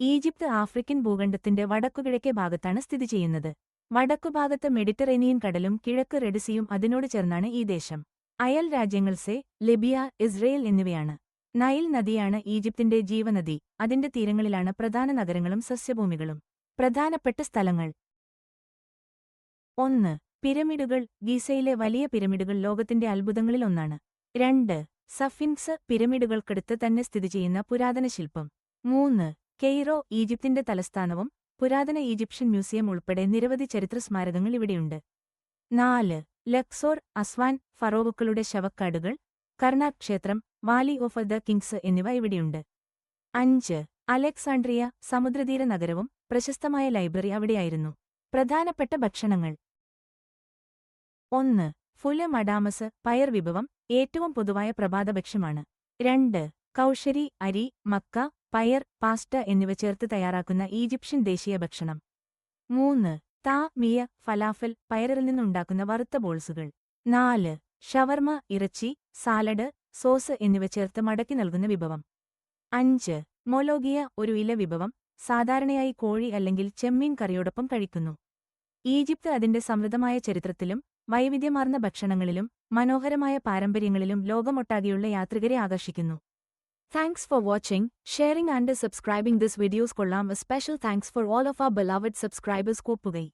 Egypt African ഭൂഖണ്ഡത്തിന്റെ വടക്കുകിഴക്കേ ഭാഗത്താണ് സ്ഥിതി ചെയ്യുന്നത്. വടക്കുഭാഗത്ത് മെഡിറ്ററേനിയൻ കടലും കിഴക്ക് റെഡിസിയും അതിനോട് ചേർന്നാണ് ഈ ദേശം. അയൽ രാജ്യങ്ങൾ സെ ലിബിയ ഇസ്രയേൽ എന്നിവയാണ്. നൈൽ നദിയാണ് ഈജിപ്തിന്റെ ജീവനദി. അതിന്റെ തീരങ്ങളിലാണ് പ്രധാന നഗരങ്ങളും സസ്യഭൂമികളും. പ്രധാനപ്പെട്ട സ്ഥലങ്ങൾ. ഒന്ന് പിരമിഡുകൾ. ഗീസയിലെ വലിയ പിരമിഡുകൾ ലോകത്തിന്റെ അത്ഭുതങ്ങളിൽ ഒന്നാണ്. രണ്ട് സഫിൻസ് പിരമിഡുകൾക്കടുത്ത് തന്നെ സ്ഥിതി ചെയ്യുന്ന പുരാതന ശില്പം. മൂന്ന് കെയ്റോ ഈജിപ്തിന്റെ തലസ്ഥാനവും പുരാതന ഈജിപ്ഷ്യൻ മ്യൂസിയം ഉൾപ്പെടെ നിരവധി ചരിത്ര സ്മാരകങ്ങൾ ഇവിടെയുണ്ട്. നാല് ലക്സോർ അസ്വാൻ ഫറോവുക്കളുടെ ശവക്കാടുകൾ കർണാക് ക്ഷേത്രം വാലി ഓഫ് ദ കിങ്സ് എന്നിവ ഇവിടെയുണ്ട്. അഞ്ച് അലക്സാണ്ട്രിയ സമുദ്രതീര നഗരവും പ്രശസ്തമായ ലൈബ്രറി അവിടെയായിരുന്നു. പ്രധാനപ്പെട്ട ഭക്ഷണങ്ങൾ. ഒന്ന് ഫുൽ മഡാമസ് പയർ വിഭവം ഏറ്റവും പൊതുവായ പ്രഭാതഭക്ഷ്യമാണ്. രണ്ട് കൗശരി അരി മക്ക പയർ പാസ്റ്റ എന്നിവ ചേർത്ത് തയ്യാറാക്കുന്ന ഈജിപ്ഷ്യൻ ദേശീയ ഭക്ഷണം. മൂന്ന് താ മിയ ഫലാഫൽ പയറിൽ നിന്നുണ്ടാക്കുന്ന വറുത്ത ബോൾസുകൾ. നാല് ഷവർമ ഇറച്ചി സാലഡ് സോസ് എന്നിവ ചേർത്ത് മടക്കി നൽകുന്ന വിഭവം. അഞ്ച് മൊലോഗിയ ഒരു ഇല വിഭവം സാധാരണയായി കോഴി അല്ലെങ്കിൽ ചെമ്മീൻ കറിയോടൊപ്പം കഴിക്കുന്നു. ഈജിപ്ത് അതിന്റെ സമൃദ്ധമായ ചരിത്രത്തിലും വൈവിധ്യമാർന്ന ഭക്ഷണങ്ങളിലും മനോഹരമായ പാരമ്പര്യങ്ങളിലും ലോകമൊട്ടാകെയുള്ള യാത്രികരെ ആകർഷിക്കുന്നു. Thanks for watching, sharing and subscribing this videos kollam a special thanks for all of our beloved subscribers. Koppugai.